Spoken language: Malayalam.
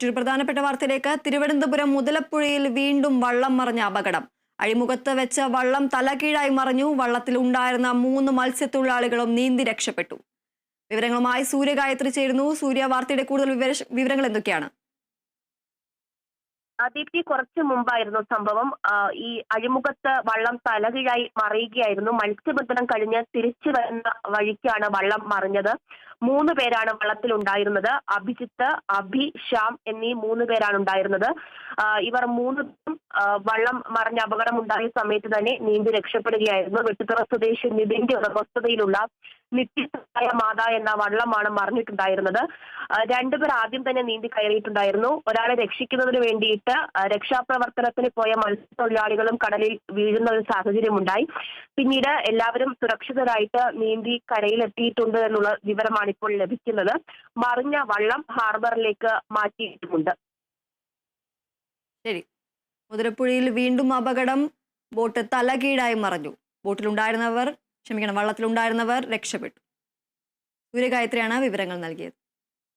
മറ്റൊരു പ്രധാനപ്പെട്ട വാർത്തയിലേക്ക്. തിരുവനന്തപുരം മുതലപ്പുഴയിൽ വീണ്ടും വള്ളം മറിഞ്ഞ അപകടം. അഴിമുഖത്ത് വെച്ച വള്ളം തലകീഴായി മറിഞ്ഞു. വള്ളത്തിൽ ഉണ്ടായിരുന്ന മൂന്ന് മത്സ്യത്തൊഴിലാളികളും നീന്തി രക്ഷപ്പെട്ടു. വിവരങ്ങളുമായി സൂര്യഗായത്രി ചേരുന്നു. സൂര്യ വാർത്തയുടെ കൂടുതൽ വിവര- വിവരങ്ങൾ എന്തൊക്കെയാണ്? ദീപ്തി കുറച്ചു മുമ്പായിരുന്നു സംഭവം. ഈ അഴിമുഖത്ത് വള്ളം തലകീഴായി മറിയുകയായിരുന്നു. മത്സ്യബന്ധനം കഴിഞ്ഞ് തിരിച്ചു വരുന്ന വഴിക്കാണ് വള്ളം മറിഞ്ഞത്. മൂന്ന് പേരാണ് വള്ളത്തിൽ ഉണ്ടായിരുന്നത് അഭിജിത്ത് അഭി ശ്യാം എന്നീ മൂന്ന് പേരാണ് ഉണ്ടായിരുന്നത്. ഇവർ മൂന്ന് വള്ളം മറിഞ്ഞ അപകടം ഉണ്ടായ സമയത്ത് തന്നെ നീന്തി രക്ഷപ്പെടുകയായിരുന്നു. വെട്ടിത്തറ സ്വദേശി നിതിന്റെ ഉടമസ്ഥതയിലുള്ള നിത്യസഹായ മാത എന്ന വള്ളമാണ് മറിഞ്ഞിട്ടുണ്ടായിരുന്നത് രണ്ടുപേർ ആദ്യം തന്നെ നീന്തി കയറിയിട്ടുണ്ടായിരുന്നു. ഒരാളെ രക്ഷിക്കുന്നതിന് വേണ്ടിയിട്ട് രക്ഷാപ്രവർത്തനത്തിന് പോയ മത്സ്യത്തൊഴിലാളികളും കടലിൽ വീഴുന്ന ഒരു സാഹചര്യമുണ്ടായി. പിന്നീട് എല്ലാവരും സുരക്ഷിതരായിട്ട് നീന്തി കരയിലെത്തിയിട്ടുണ്ട് എന്നുള്ള വിവരമാണ് ഇപ്പോൾ ലഭിക്കുന്നത്. മറിഞ്ഞ വള്ളം ഹാർബറിലേക്ക് മാറ്റിയിട്ടുമുണ്ട്. ശരി. മുതിരപ്പുഴയിൽ വീണ്ടും അപകടം. ബോട്ട് തലകീഴായി മറഞ്ഞു. ബോട്ടിലുണ്ടായിരുന്നവർ ക്ഷമിക്കണം വള്ളത്തിലുണ്ടായിരുന്നവർ രക്ഷപ്പെട്ടു. സൂര്യഗായത്രിയാണ് വിവരങ്ങൾ നൽകിയത്.